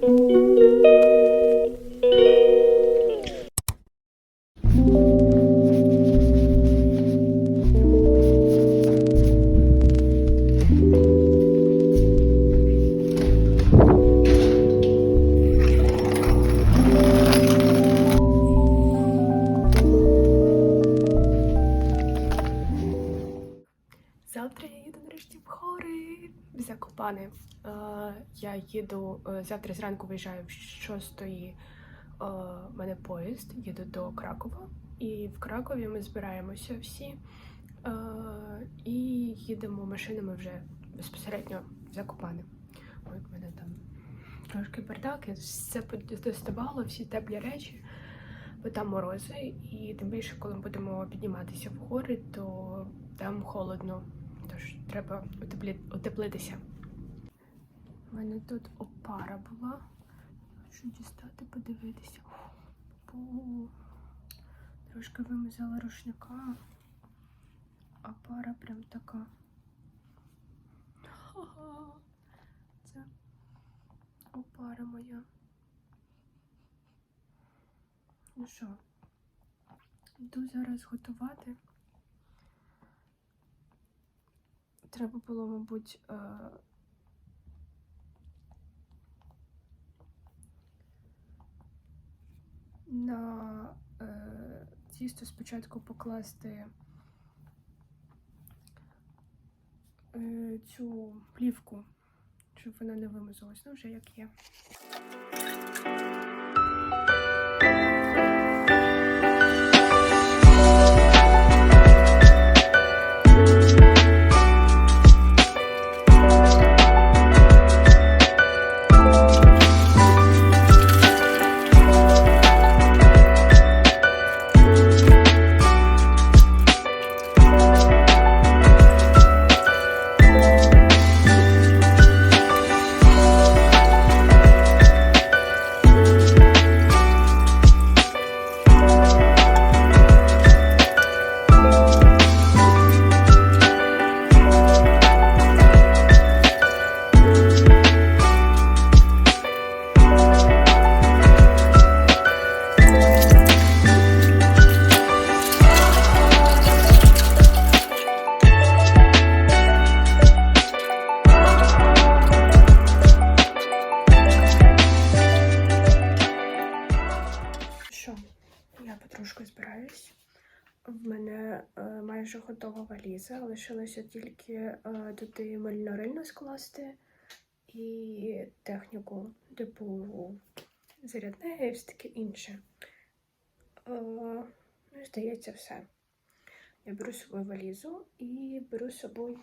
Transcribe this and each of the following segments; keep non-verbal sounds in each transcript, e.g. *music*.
Завтра їду е, завтра зранку виїжджаю в шостої. Е, в мене поїзд, їду до Кракова. І в Кракові ми збираємося всі е, і їдемо машинами вже безпосередньо в Закопане. Ой, в мене там трошки бардак, я все доставала, всі теплі речі, бо там морози, і тим більше, коли ми будемо підніматися в гори, то там холодно. Тож треба утеплитися. У мене тут опара була. Хочу дістати, подивитися. Трошки вимазала рушника, а пара прям така. Це опара моя. Ну що, йду зараз готувати. Треба було, мабуть, на е, тісто спочатку покласти е, цю плівку, щоб вона не вимазалась. Ну, вже як є. В мене е, майже готова валіза. Лишилося тільки е, туди мальнорильно скласти і техніку, типу зарядне і все таке інше. Е, ну, здається, все. Я беру з валізу і беру з собою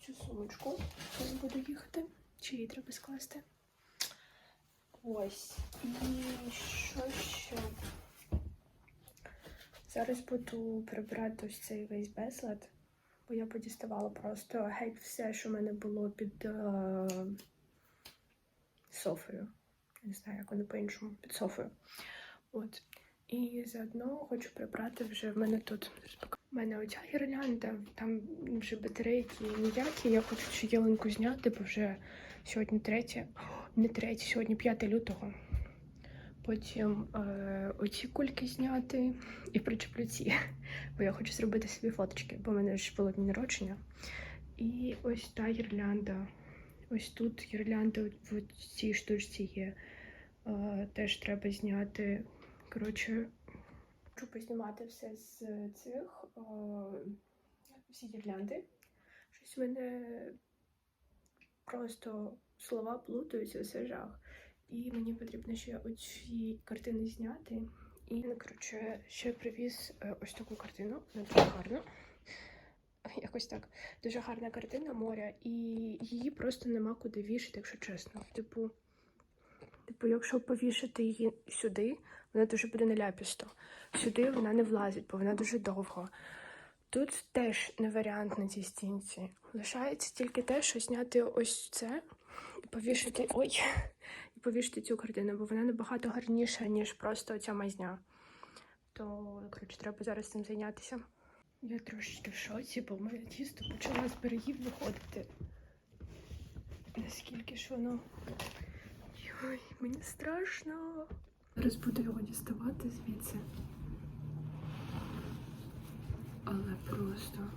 цю сумочку, коли буду їхати. Чи її треба скласти? Ось. І що ще? Зараз буду прибирати ось цей весь безлад, бо я подіставала просто геть все, що в мене було під е, софою. Не знаю, як воно по-іншому, під софою. От. І заодно хочу прибрати вже в мене тут. У мене оця гірлянда, там вже батарейки ніякі. Я хочу цю ялинку зняти, бо вже сьогодні третє, не третє, сьогодні 5 лютого. Потім е, оці кульки зняти і причеплю ці, бо я хочу зробити собі фоточки, бо в мене ж було день народження. І ось та гірлянда. Ось тут гірлянда в цій штучці є. Е, теж треба зняти. Коротше, хочу познімати все з цих е, всі гірлянди. Щось в мене просто слова плутаються, це жах. І мені потрібно ще оці картини зняти. І, коротше, ще привіз е, ось таку картину. Вона дуже гарна. *laughs* Якось так. Дуже гарна картина моря, і її просто нема куди вішати, якщо чесно. Типу, типу, якщо повішати її сюди, вона дуже буде наляпісто. Сюди вона не влазить, бо вона дуже довго. Тут теж не варіант на цій стінці. Лишається тільки те, що зняти ось це і повішати. Ой! повіште цю картину, бо вона набагато гарніша, ніж просто ця мазня. То, коротше, треба зараз цим зайнятися. Я трошки в шоці, бо моє тісто почало з берегів виходити. Наскільки ж воно. Йой, мені страшно. Зараз буду його діставати звідси. Але просто.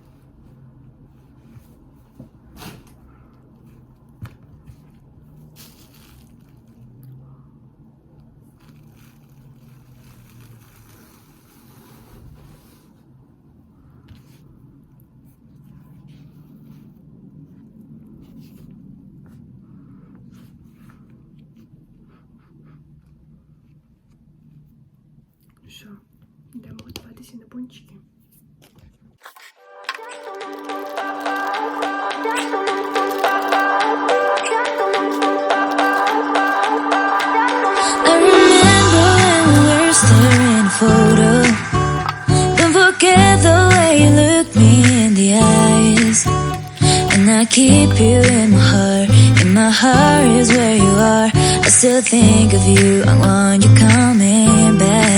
що йдемо готуватися на пончики. I keep you in my heart, and my heart is where you are. I still think of you, I want you coming back.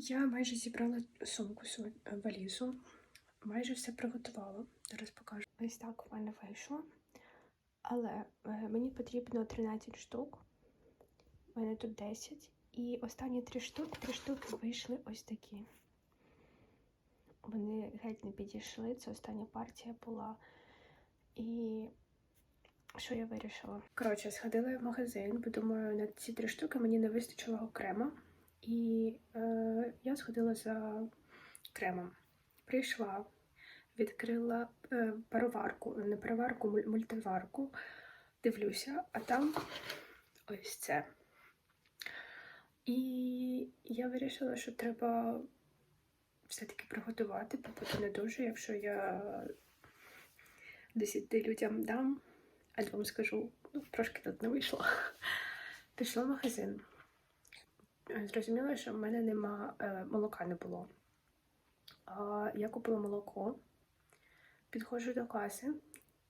Я майже зібрала сумку е, валізу, майже все приготувала. Зараз покажу. Ось так у мене вийшло. Але е, мені потрібно 13 штук, У мене тут 10. І останні 3 штуки, 3 штуки вийшли ось такі. Вони геть не підійшли, це остання партія була. І що я вирішила? Коротше, сходила в магазин, бо думаю, на ці три штуки мені не вистачило окремо. І е, я сходила за кремом. Прийшла, відкрила е, пароварку, не пароварку, муль- мультиварку. Дивлюся, а там ось це. І я вирішила, що треба все-таки приготувати, бо не дуже, якщо я 10 людям дам, а двом скажу, ну, трошки тут не вийшло. Пішла в магазин. Зрозуміла, що в мене нема е, молока не було. Я купила молоко, підходжу до каси,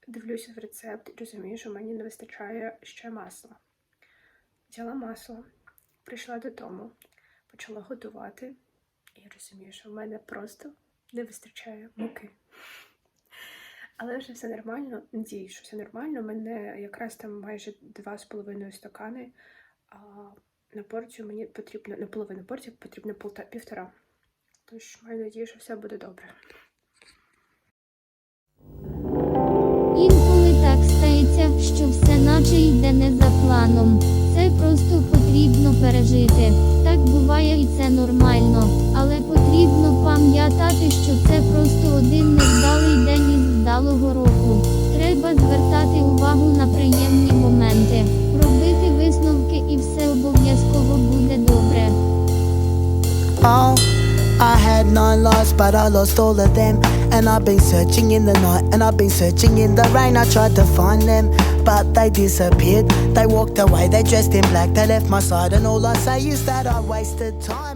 дивлюся в рецепт і розумію, що мені не вистачає ще масла. Взяла масло, прийшла додому, почала готувати і розумію, що в мене просто не вистачає муки. Але вже все нормально, надіюсь, що все нормально. У мене якраз там майже 2,5 стакани, на порцію мені потрібно на половину порції потрібно півтора. Тож маю надію, що все буде добре. Інколи так стається, що все наче йде не за планом. Це просто потрібно пережити. Так буває і це нормально. Але потрібно пам'ятати, що це просто один невдалий день із вдалого року. Треба звертати увагу на приємні but I lost all of them. And I've been searching in the night, and I've been searching in the rain. I tried to find them, but they disappeared. They walked away, they dressed in black, they left my side. And all I say is that I wasted time.